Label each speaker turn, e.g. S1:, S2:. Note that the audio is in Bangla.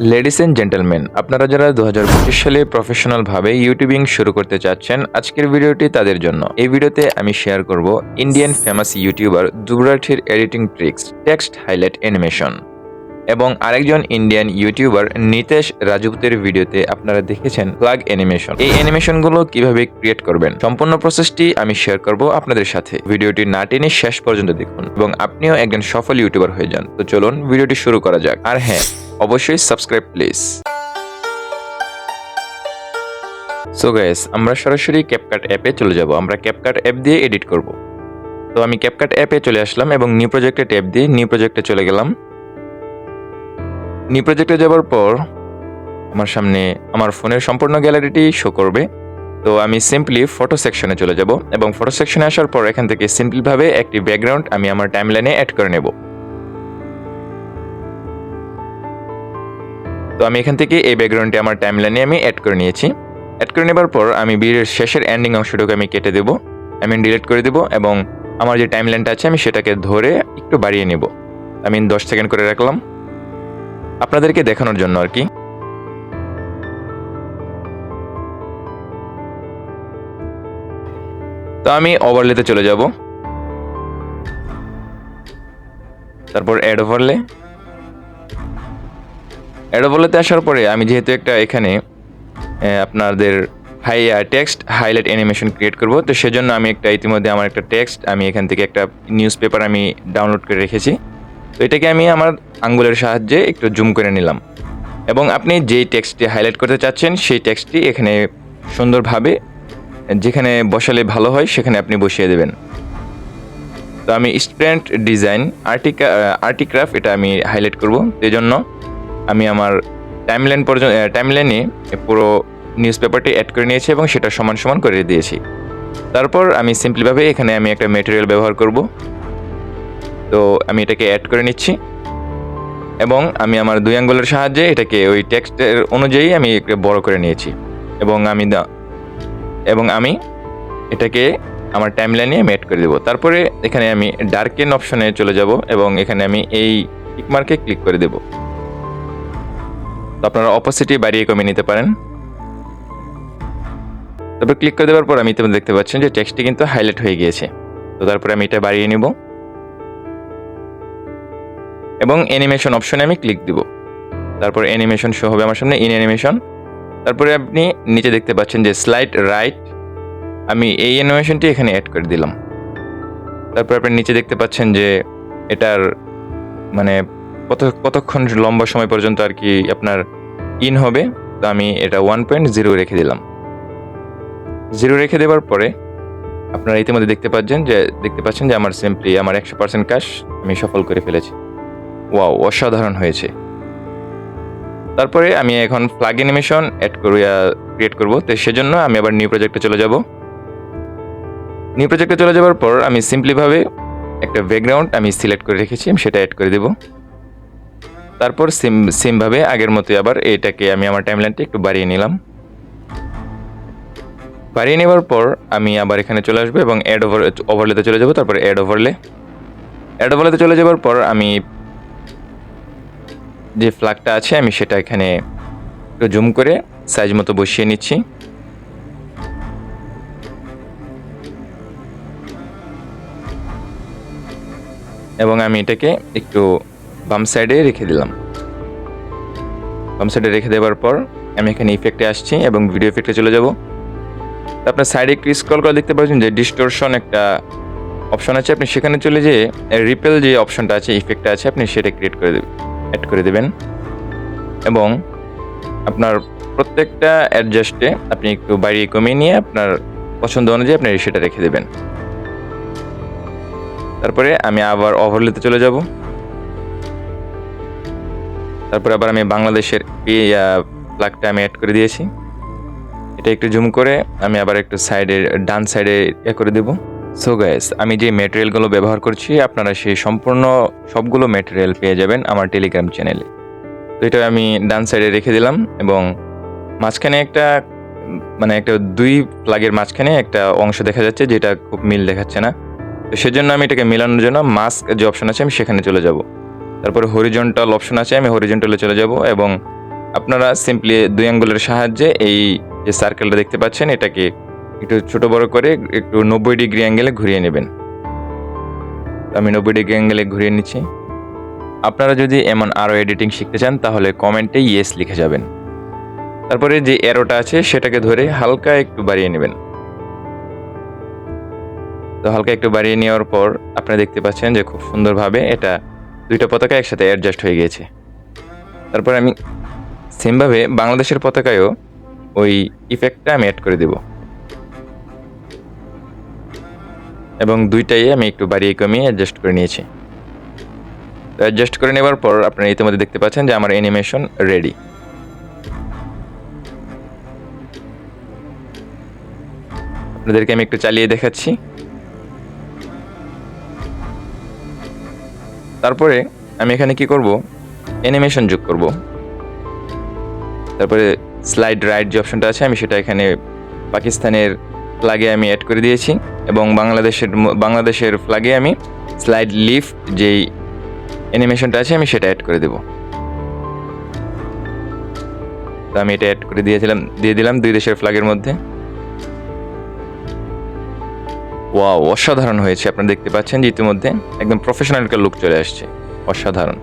S1: লেডিস এন্ড জেন্টেলম্যান আপনারা যারা দু হাজার পঁচিশ সালে প্রফেশনালভাবে ইউটিউবিং শুরু করতে চাচ্ছেন, আজকের ভিডিওটি তাদের জন্য। এই ভিডিওতে আমি শেয়ার করব Indian famous YouTuber দুবরাঠির editing tricks text highlight animation এবং আরেকজন ইন্ডিয়ান ইউটিউবার নিতেশ রাজপুতের ভিডিওতে আপনারা দেখেছেন প্লাগ অ্যানিমেশন এই অ্যানিমেশনগুলো কীভাবে ক্রিয়েট করবেন? সম্পূর্ণ প্রসেসটি আমি শেয়ার করব আপনাদের সাথে। ভিডিওটি না টেনে শেষ পর্যন্ত দেখুন এবং আপনিও একজন সফল ইউটিউবার হয়ে যান। তো চলুন ভিডিওটি শুরু করা যাক। আর হ্যাঁ অবশ্যই সাবস্ক্রাইব প্লিজ সো গাইস আমরা সরাসরি ক্যাপকাট অ্যাপে চলে যাব। আমরা ক্যাপকাট অ্যাপ দিয়ে এডিট করব। তো আমি ক্যাপকাট অ্যাপে চলে আসলাম এবং নিউ প্রজেক্টে ট্যাপ দিয়ে নিউ প্রজেক্টে চলে গেলাম। নিউ প্রজেক্টে যাওয়ার পর আমার সামনে আমার ফোনের সম্পূর্ণ গ্যালারিটি শো করবে। তো আমি সিম্পলি ফটো সেকশনে চলে যাব এবং ফটো সেকশনে আসার পর এখান থেকে সিম্পলভাবে একটি ব্যাকগ্রাউন্ড আমি আমার টাইমলাইনে অ্যাড করে নেব। তো আমি এখান থেকে এই ব্যাকগ্রাউন্ডটি আমার টাইমলাইনে আমি অ্যাড করে নিয়েছি। অ্যাড করে নেবার পর আমি ভিডিওর শেষের এন্ডিং অংশটুকু আমি কেটে দেবো। আমি ডিলিট করে দেবো এবং আমার যে টাইমলাইনটা আছে আমি সেটাকে ধরে একটু বাড়িয়ে নেব। আমি দশ সেকেন্ড করে রাখলাম। আপনাদেরকে দেখানোর জন্য আর কি। তো আমি ওভারলেতে চলে যাব। তারপর অ্যাড ওভারলে অ্যাড ওভারলেতে আসার পরে আমি যেহেতু একটা এখানে আপনাদের high text highlight animation create করব, তো সেজন্য আমি একটা ইতিমধ্যে আমার একটা টেক্সট আমি এখান থেকে একটা নিউজ পেপার আমি ডাউনলোড করে রেখেছি। তো এটাকে আমি আমার আঙ্গুলের সাহায্যে একটু জুম করে নিলাম। এবং আপনি যেই টেক্সটটি হাইলাইট করতে চাচ্ছেন, সেই টেক্সটটি এখানে সুন্দরভাবে যেখানে বসালে ভালো হয়, সেখানে আপনি বসিয়ে দেবেন। তো আমি স্টুডেন্ট ডিজাইন, আর্টিকা, আর্টিক্রাফট এটা আমি হাইলাইট করব। সেই জন্য আমি আমার টাইমলাইন পর্যন্ত টাইমলাইনে পুরো নিউজ পেপারটি অ্যাড করে নিয়েছি এবং সেটা সমান সমান করে দিয়েছি। তারপর আমি সিম্পলিভাবে এখানে আমি একটা মেটেরিয়াল ব্যবহার করব। তো আমি এটাকে অ্যাড করে নিচ্ছি। এবং আমি আমার দুই আঙ্গুলের সাহায্যে এটাকে ওই টেক্সটের অনুযায়ী আমি একটু বড় করে নিয়েছি। এবং আমি দা- এবং আমি এটাকে আমার টাইমলাইনে আমি অ্যাড করে দেবো। তারপরে এখানে আমি ডার্কেন অপশনে চলে যাব এবং এখানে আমি এই টিকমার্কে ক্লিক করে দেব। তো আপনারা অপোসিটি বাড়িয়ে কমিয়ে নিতে পারেন। তারপর ক্লিক করে দেওয়ার পর আমি ইতিমধ্যে দেখতে পাচ্ছেন যে টেক্সটটি কিন্তু হাইলাইট হয়ে গিয়েছে। তো তারপরে আমি এটা বাড়িয়ে নেব। এবং অ্যানিমেশন অপশনে আমি ক্লিক দিব। তারপর অ্যানিমেশন শো হবে আমার সামনে ইন অ্যানিমেশন তারপরে আপনি নিচে দেখতে পাচ্ছেন যে স্লাইড রাইট আমি এই অ্যানিমেশনটি এখানে অ্যাড করে দিলাম। তারপর আপনি নিচে দেখতে পাচ্ছেন যে এটার মানে কত, কতক্ষণ লম্বা সময় পর্যন্ত আর কি আপনার ইন হবে, তো আমি এটা ওয়ান পয়েন্ট জিরো রেখে দিলাম। জিরো রেখে দেওয়ার পরে আপনারা ইতিমধ্যে দেখতে পাচ্ছেন যে, দেখতে পাচ্ছেন যে আমার সিম্পলি আমার একশো পার্সেন্ট কাজ আমি সফল করে ফেলেছি। ওয়াও, অসাধারণ হয়েছে। তারপরে আমি এখন প্লাগ অ্যানিমেশন অ্যাড করি ক্রিয়েট করব। তো সেজন্য আমি আবার নিউ প্রজেক্টে চলে যাব। নিউ প্রজেক্টে চলে যাওয়ার পর আমি সিম্পলিভাবে একটা ব্যাকগ্রাউন্ড আমি সিলেক্ট করে রেখেছি, আমি সেটা অ্যাড করে দেব। তারপর সিম সিমভাবে আগের মতোই আবার এটাকে আমি আমার টাইমলাইনটা একটু বাড়িয়ে নিলাম। বাড়িয়ে নেওয়ার পর আমি আবার এখানে চলে আসব এবং অ্যাড ওভার ওভারলেতে চলে যাব। তারপর অ্যাড ওভারলে অ্যাড ওভারলেতে চলে যাওয়ার পর আমি যে ফ্ল্যাগটা আছে, আমি সেটা এখানে একটু জুম করে সাইজ মতো বসিয়ে নিচ্ছি। এবং আমি এটাকে একটু বাম সাইডে রেখে দিলাম। বাম সাইডে রেখে দেওয়ার পর আমি এখানে ইফেক্টে আসছি এবং ভিডিও ইফেক্টে চলে যাব। আপনার সাইডে একটু স্ক্রল করে দেখতে পাচ্ছেন যে ডিস্টোরশন একটা অপশন আছে। আপনি সেখানে চলে যেয়ে রিপেল যে অপশনটা আছে ইফেক্টটা আছে, আপনি সেটা ক্রিয়েট করে দেবেন। অ্যাড করে দেবেন। এবং আপনার প্রত্যেকটা অ্যাডজাস্টে আপনি একটু বাড়িয়ে কমিয়ে নিয়ে আপনার পছন্দ অনুযায়ী আপনি সেটা রেখে দেবেন। তারপরে আমি আবার ওভারলেতে চলে যাব। তারপরে আবার আমি বাংলাদেশের প্লাগটা আমি অ্যাড করে দিয়েছি। এটা একটু জুম করে আমি আবার একটু সাইডে ডান সাইডে ইয়ে করে দেবো। সো গাইস আমি যে মেটেরিয়ালগুলো ব্যবহার করছি, আপনারা সেই সম্পূর্ণ সবগুলো মেটেরিয়াল পেয়ে যাবেন আমার টেলিগ্রাম চ্যানেলে তো এটা আমি ডান সাইডে রেখে দিলাম এবং মাঝখানে একটা মানে একটা দুই প্লাগের মাঝখানে একটা অংশ দেখা যাচ্ছে যেটা খুব মিল দেখাচ্ছে না। তো সেজন্য আমি এটাকে মেলানোর জন্য মাস্ক যে অপশন আছে আমি সেখানে চলে যাব। তারপরে হরিজন্টাল অপশন আছে, আমি হরিজন্টালে চলে যাব এবং আপনারা সিম্পলি দুই আঙ্গুলের সাহায্যে এই যে সার্কেলটা দেখতে পাচ্ছেন, এটাকে একটু ছোট বড় করে একটু নব্বই ডিগ্রি অ্যাঙ্গেলে ঘুরিয়ে নেবেন। আমি নব্বই ডিগ্রি অ্যাঙ্গেলে ঘুরিয়ে নিচ্ছি। আপনারা যদি এমন আরও এডিটিং শিখতে চান, তাহলে কমেন্টে ইয়েস লিখে যাবেন। তারপরে যে অ্যারোটা আছে, সেটাকে ধরে হালকা একটু বাড়িয়ে নেবেন। তো হালকা একটু বাড়িয়ে নেওয়ার পর আপনারা দেখতে পাচ্ছেন যে খুব সুন্দরভাবে এটা দুইটা পতাকা একসাথে অ্যাডজাস্ট হয়ে গিয়েছে। তারপর আমি সেমভাবে বাংলাদেশের পতাকায়ও ওই ইফেক্টটা আমি অ্যাড করে দেব। এবং দুইটাই আমি একটু বাড়িয়ে কমিয়ে অ্যাডজাস্ট করে নিয়েছি। তো অ্যাডজাস্ট করে নেবার পর আপনারা ইতিমধ্যে দেখতে পাচ্ছেন যে আমার অ্যানিমেশন রেডি আপনাদেরকে আমি একটু চালিয়ে দেখাচ্ছি। তারপরে আমি এখানে কি করব? অ্যানিমেশন যোগ করব। তারপরে স্লাইড রাইট যে অপশনটা আছে, আমি সেটা এখানে পাকিস্তানের ফ্ল্যাগে আমি অ্যাড করে দিয়েছি এবং বাংলাদেশের বাংলাদেশের ফ্ল্যাগে আমি স্লাইড লিফ যেই অ্যানিমেশনটা আছে, আমি সেটা অ্যাড করে দেব। তো আমি এটা অ্যাড করে দিয়েছিলাম, দিয়ে দিলাম দুই দেশের ফ্ল্যাগের মধ্যে। ওয়াও অসাধারণ হয়েছে, আপনারা দেখতে পাচ্ছেন যে ইতিমধ্যে একদম প্রফেশনাল একটা লুক চলে আসছে, অসাধারণ।